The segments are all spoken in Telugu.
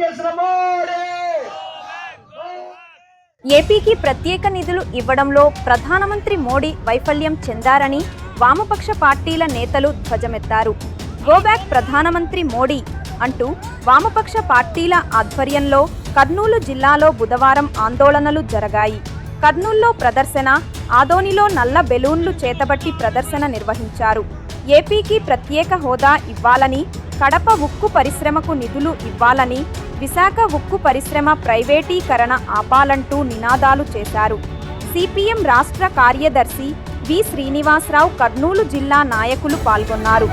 చేసిన మోడీ! ఏపీకి ప్రత్యేక నిధులు ఇవ్వడంలో ప్రధానమంత్రి మోడీ వైఫల్యం చెందారని వామపక్ష పార్టీల నేతలు ధ్వజమెత్తారు. గోబ్యాక్ ప్రధానమంత్రి మోడీ అంటూ వామపక్ష పార్టీల ఆధ్వర్యంలో కర్నూలు జిల్లాలో బుధవారం ఆందోళనలు జరగాయి. కర్నూల్లో ప్రదర్శన ఆదోనిలో నల్ల బెలూన్లు చేతబట్టి ప్రదర్శన నిర్వహించారు. ఏపీకి ప్రత్యేక హోదా ఇవ్వాలని కడప ఉక్కు పరిశ్రమకు నిధులు ఇవ్వాలని విశాఖ ఉక్కు పరిశ్రమ ప్రైవేటీకరణ ఆపాలంటూ నినాదాలు చేశారు సిపిఎం రాష్ట్ర కార్యదర్శి వి శ్రీనివాసరావు కర్నూలు జిల్లా నాయకులు పాల్గొన్నారు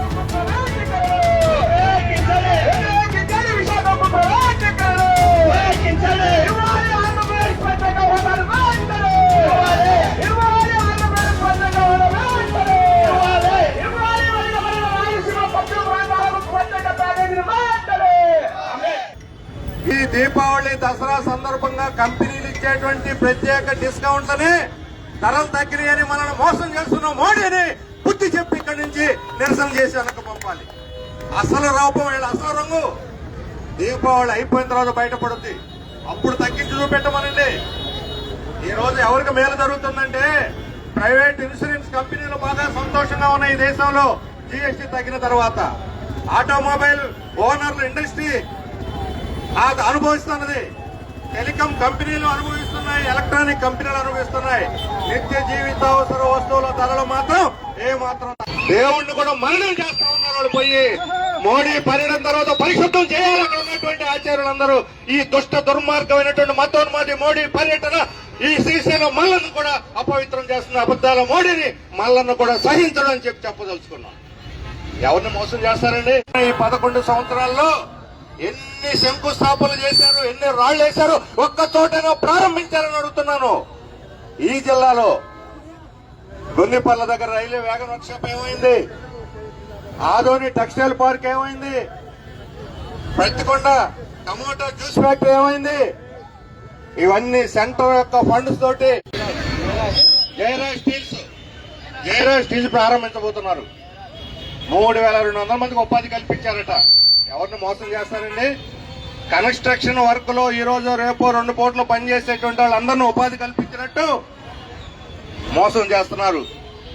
ఇచ్చేటువంటి ప్రత్యేక డిస్కౌంట్లని ధరలు తగ్గినాయని మనల్ని మోసం చేస్తున్న మోడీని బుద్ధి చెప్పి ఇక్కడి నుంచి నిరసన చేసి వెనక పంపాలి. అసలు రూపం వీళ్ళ అసలు రంగు? దీపావళి అయిపోయిన తర్వాత బయటపడుద్ది. అప్పుడు తగ్గించి చూపెట్టమనండి. ఈ రోజు ఎవరికి మేలు జరుగుతుందంటే ప్రైవేట్ ఇన్సూరెన్స్ కంపెనీలు బాగా సంతోషంగా ఉన్నాయి ఈ దేశంలో. జీఎస్టీ తగ్గిన తర్వాత ఆటోమొబైల్ ఓనర్ల ఇండస్ట్రీ ఆ అనుభవిస్తున్నది. టెలికాం కంపెనీలు అనుభవిస్తున్నాయి ఎలక్ట్రానిక్ కంపెనీలు అనుభవిస్తున్నాయి. నిత్య జీవితావసర వస్తువుల ధరలు మాత్రం ఏ మాత్రం దేవుణ్ణి కూడా మరణం చేస్తా ఉన్నారు వాళ్ళు పోయి. మోడీ పర్యటన తర్వాత పరిశుద్ధం చేయాలి అక్కడ ఉన్నటువంటి ఆచార్యులందరూ. ఈ దుష్ట దుర్మార్గమైనటువంటి మతోన్మాది మోడీ పర్యటన ఈ శ్రీశైల మల్లను కూడా అపవిత్రం చేస్తున్న అబద్దాల మోడీని మల్లను కూడా సహించడం అని చెప్పి చెప్పదలుచుకున్నాం. ఎవరిని మోసం చేస్తారండి? ఈ పదకొండు సంవత్సరాల్లో ఎన్ని శంకుస్థాపనలు చేశారు ఎన్ని రాళ్ళు వేశారు ఒక్క చోటనో ప్రారంభించారని అడుగుతున్నాను. ఈ జిల్లాలో గొన్నిపల్ల దగ్గర రైల్వే వేగం వర్క్షాప్ ఏమైంది? ఆదోని టెక్స్టైల్ పార్క్ ఏమైంది? ప్రతికొండ టమోటా జ్యూస్ ఫ్యాక్టరీ ఏమైంది? ఇవన్నీ సెంటర్ యొక్క ఫండ్స్ తోటి జయరాజ్ స్టీల్స్ జయరాజ్ స్టీల్స్ ప్రారంభించబోతున్నారు. మూడు వేల రెండు వందల మందికి ఉపాధి కల్పించారట. ఎవరిని మోసం చేస్తారండి? కన్స్ట్రక్షన్ వర్క్లో ఈ రోజు రేపు రెండు పూటలు పనిచేసేటువంటి వాళ్ళందరినీ ఉపాధి కల్పించినట్టు మోసం చేస్తున్నారు.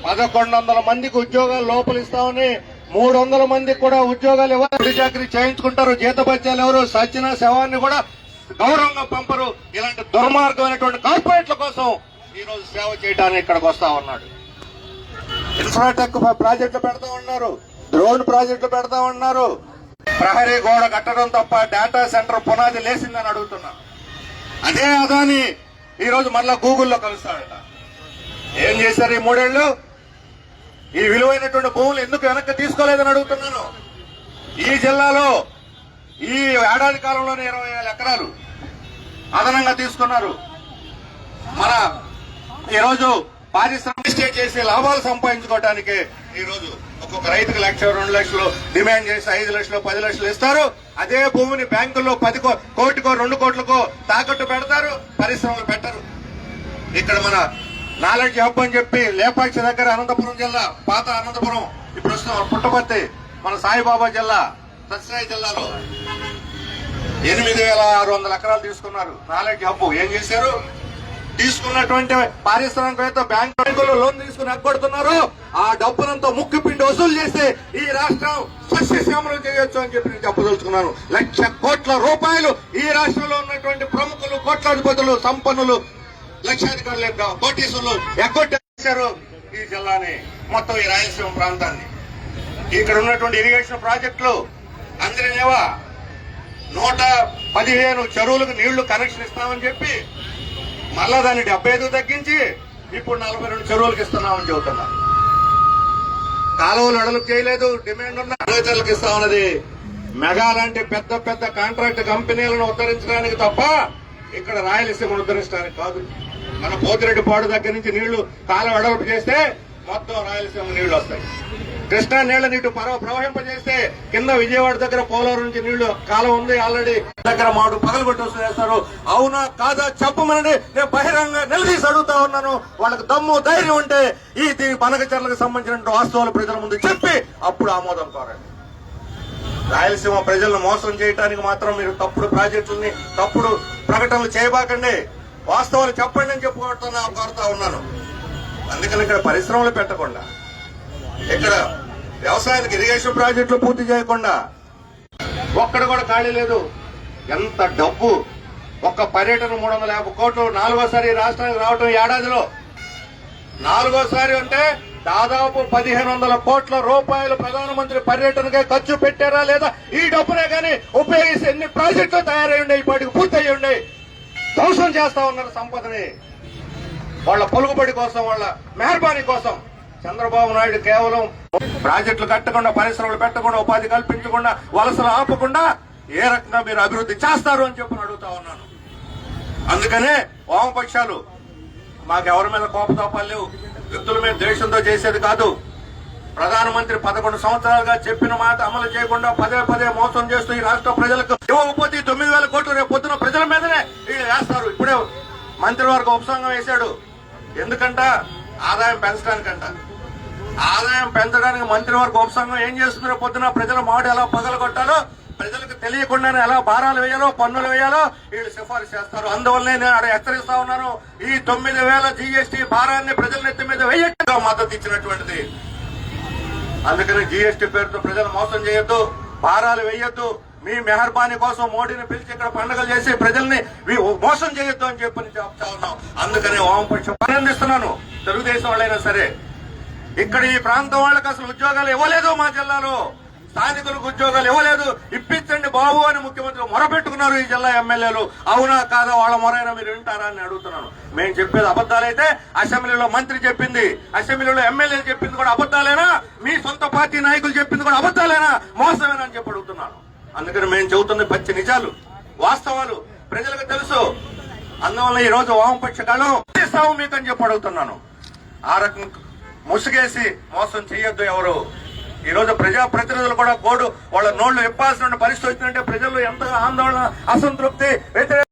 పదకొండు వందల మందికి ఉద్యోగాలు లోపలిస్తామని మూడు వందల మందికి కూడా ఉద్యోగాలు ఎవరు చాకరీ చేయించుకుంటారు. జీతభత్యాలు ఎవరు? సచిన శవాన్ని కూడా గౌరవంగా పంపరు. ఇలాంటి దుర్మార్గమైనటువంటి కార్పొరేట్ల కోసం ఈ రోజు సేవ చేయడానికి ఇక్కడికి వస్తా ఉన్నాడు. ఇన్ఫ్రాటెక్ ప్రాజెక్టులు పెడతా ఉన్నారు. డ్రోన్ ప్రాజెక్టులు పెడతా ఉన్నారు. ప్రహరీ గోడ కట్టడం తప్ప డేటా సెంటర్ పునాది లేసిందని అడుగుతున్నా. అదే అదాని ఈ రోజు మళ్ళా గూగుల్లో కలుస్తాడట. ఏం చేశారు ఈ మూడేళ్ళు ఈ విలువైనటువంటి భూములు ఎందుకు వెనక్కి తీసుకోలేదని అడుగుతున్నాను. ఈ జిల్లాలో ఈ ఏడాది కాలంలోనే ఇరవై వేల ఎకరాలు అదనంగా తీసుకున్నారు. మన ఈరోజు పారిశ్రామిక చేసి లాభాలు సంపాదించుకోవడానికి ఈరోజు ఒక్కొక్క రైతుకు లక్ష రెండు లక్షలు డిమాండ్ చేసి ఐదు లక్షలు పది లక్షలు ఇస్తారు. అదే భూమిని బ్యాంకుల్లో పది కోటికో రెండు కోట్లకో తాకట్టు పెడతారు పరిశ్రమలు పెట్టరు. ఇక్కడ మన నాలెడ్జ్ హబ్ అని చెప్పి లేపాక్షి దగ్గర అనంతపురం జిల్లా పాత అనంతపురం ఇప్పుడు వస్తున్న పుట్టపర్తి మన సాయిబాబా జిల్లా సత్యసాయి జిల్లాలో ఎనిమిది వేల ఆరు వందల ఎకరాలు తీసుకున్నారు నాలెడ్జ్ హబ్బు ఏం చేశారు? తీసుకున్నటువంటి పారిశ్రామికవేత్త బ్యాంకులు లోన్ తీసుకుని ఎగ్గొడుతున్నారు ఆ డబ్బునంతా ముక్కు పిండి వసూలు చేస్తే ఈ రాష్ట్రం సస్యశ్యామలు చేయొచ్చు అని చెప్పి నేను చెప్పదలుచుకున్నాను. లక్ష కోట్ల రూపాయలు ఈ రాష్ట్రంలో ఉన్నటువంటి ప్రముఖులు కోట్లాధిపతులు సంపన్నులు లక్షాధికారులు యొక్క కోటీసులు ఎగ్గొట్టారు ఈ జిల్లాని మొత్తం ఈ రాయలసీమ ప్రాంతాన్ని. ఇక్కడ ఉన్నటువంటి ఇరిగేషన్ ప్రాజెక్టులు అందరినేవా నూట పదిహేను చెరువులకు నీళ్ళు కనెక్షన్ ఇస్తామని చెప్పి మళ్ళా దాన్ని డెబ్బై ఐదు తగ్గించి ఇప్పుడు నలభై రెండు చెరువులకు ఇస్తున్నామని చెబుతున్నా. కాలువలు అడలు చేయలేదు డిమాండ్ ఉన్న అరవై ఇస్తా ఉన్నది. మెగా లాంటి పెద్ద పెద్ద కాంట్రాక్ట్ కంపెనీలను ఉద్ధరించడానికి తప్ప ఇక్కడ రాయలసీమను ఉద్ధరించడానికి కాదు. మన పోతిరెడ్డి పాడు దగ్గర నుంచి నీళ్ళు కాలం వెడల్పు చేస్తే మొత్తం రాయలసీమ నీళ్ళు వస్తాయి. కృష్ణా నీళ్ళ నీటి పరవ ప్రవహింపజేస్తే కింద విజయవాడ దగ్గర పోలవరం నుంచి నీళ్ళు కాలం ఉంది ఆల్రెడీ. దగ్గర మాడు పగలు కొట్టి అవునా కాదా? చెప్పమనండి. నేను బహిరంగ నిలదీసి అడుగుతా ఉన్నాను. వాళ్ళకి దమ్ము ధైర్యం ఉంటే ఈ దీని పనకచర్లకు సంబంధించిన వాస్తవాలు ప్రజల ముందు చెప్పి అప్పుడు ఆమోదం కోరండి. రాయలసీమ ప్రజలను మోసం చేయడానికి మాత్రం మీరు తప్పుడు ప్రాజెక్టుల్ని తప్పుడు ప్రకటనలు చేయబాకండి. వాస్తవాలు చెప్పండి అని చెప్పుకోవడం కోరుతా ఉన్నాను. అందుకని ఇక్కడ పరిశ్రమలు పెట్టకుండా ఇక్కడ వ్యవసాయానికి ఇరిగేషన్ ప్రాజెక్టులు పూర్తి చేయకుండా ఒక్కడ కూడా ఖాళీ లేదు. ఎంత డబ్బు! ఒక్క పర్యటన మూడు వందల యాభై కోట్లు నాలుగోసారి రాష్ట్రానికి రావటం ఏడాదిలో. నాలుగోసారి అంటే దాదాపు పదిహేను వందల కోట్ల రూపాయలు ప్రధానమంత్రి పర్యటనకే ఖర్చు పెట్టారా లేదా? ఈ డబ్బునే కానీ ఉపయోగిస్తే ఎన్ని ప్రాజెక్టులు తయారై ఉన్నాయి ఇప్పటికి పూర్తయి ఉన్నాయి. ధ్వంసం చేస్తా ఉన్నారు సంపదని. వాళ్ళ పలుకుబడి కోసం వాళ్ళ మెహర్బానీ కోసం చంద్రబాబు నాయుడు కేవలం ప్రాజెక్టులు కట్టకుండా పరిశ్రమలు పెట్టకుండా ఉపాధి కల్పించకుండా వలసలు ఆపకుండా ఏ రకంగా మీరు అభివృద్ధి చేస్తారు అని చెప్పి అడుగుతా ఉన్నాను. అందుకనే వామపక్షాలు మాకెవరి మీద కోపతాపాలు లేవు. వ్యక్తుల మీద ద్వేషంతో చేసేది కాదు. ప్రధానమంత్రి పదకొండు సంవత్సరాలుగా చెప్పిన మాట అమలు చేయకుండా పదే పదే మోసం చేస్తూ ఈ రాష్ట్ర ప్రజలకు ఇవ్వకపోతే తొమ్మిది వేల కోట్లు రేపు పొద్దున ప్రజల మీదనే వీళ్ళు వేస్తారు. ఇప్పుడే మంత్రివర్గ ఉపసంగం వేశాడు. ఎందుకంట? ఆదాయం పెంచడానికంట. ఆదాయం పెంచడానికి మంత్రివర్గ ఉపసంఘం ఏం చేస్తుందో పొద్దున ప్రజల మాట ఎలా పగలగొట్టాలో ప్రజలకు తెలియకుండానే ఎలా భారాలు వేయాలో పన్నులు వేయాలో వీళ్ళు సిఫారసు చేస్తారు. అందువల్లనే నేను ఆడ హెచ్చరిస్తా ఉన్నాను. ఈ తొమ్మిది వేల జీఎస్టీ భారాన్ని ప్రజల నెత్తి మీద వేయట్టుగా మద్దతు ఇచ్చినటువంటిది. అందుకని జీఎస్టీ పేరుతో ప్రజలు మోసం చేయొద్దు భారాలు వేయొద్దు. మీ మెహర్బానీ కోసం మోడీని పిలిచి ఇక్కడ పండుగలు చేసి ప్రజల్ని మోసం చేయొద్దు అని చెప్పని చెప్తా ఉన్నాం. అందుకని వామపక్షం అభినందిస్తున్నాను. తెలుగుదేశం వాళ్ళైనా సరే. ఇక్కడ ఈ ప్రాంతం వాళ్ళకి అసలు ఉద్యోగాలు ఇవ్వలేదు మా జిల్లాలో. స్థానికులకు ఉద్యోగాలు ఇవ్వలేదు. ఇప్పించండి బాబు అని ముఖ్యమంత్రి మొరపెట్టుకున్నారు ఈ జిల్లా ఎమ్మెల్యేలు. అవునా కాదా వాళ్ళ మొరైనా మీరు వింటారా అని అడుగుతున్నాను. మేము చెప్పేది అబద్దాలైతే అసెంబ్లీలో మంత్రి చెప్పింది. అసెంబ్లీలో ఎమ్మెల్యే చెప్పింది కూడా అబద్దాలేనా మీ సొంత పార్టీ నాయకులు చెప్పింది కూడా అబద్దాలేనా మోసమేనా అని చెప్పి అడుగుతున్నాను. అందుకని మేము చెబుతున్న పచ్చి నిజాలు వాస్తవాలు. ప్రజలకు తెలుసు. అందువల్ల ఈ రోజు వామపక్ష కాలం ఇస్తాము మీకు అని చెప్పి అడుగుతున్నాను. ఆ రకం ముసుగేసి మోసం చేయొద్దు ఎవరు. ఈ రోజు ప్రజా ప్రతినిధులు కూడా కోడు వాళ్ళ నోళ్ళు ఇప్పాల్సిన పరిస్థితి వచ్చిందంటే ప్రజలు ఎంత ఆందోళన అసంతృప్తి వ్యతిరేక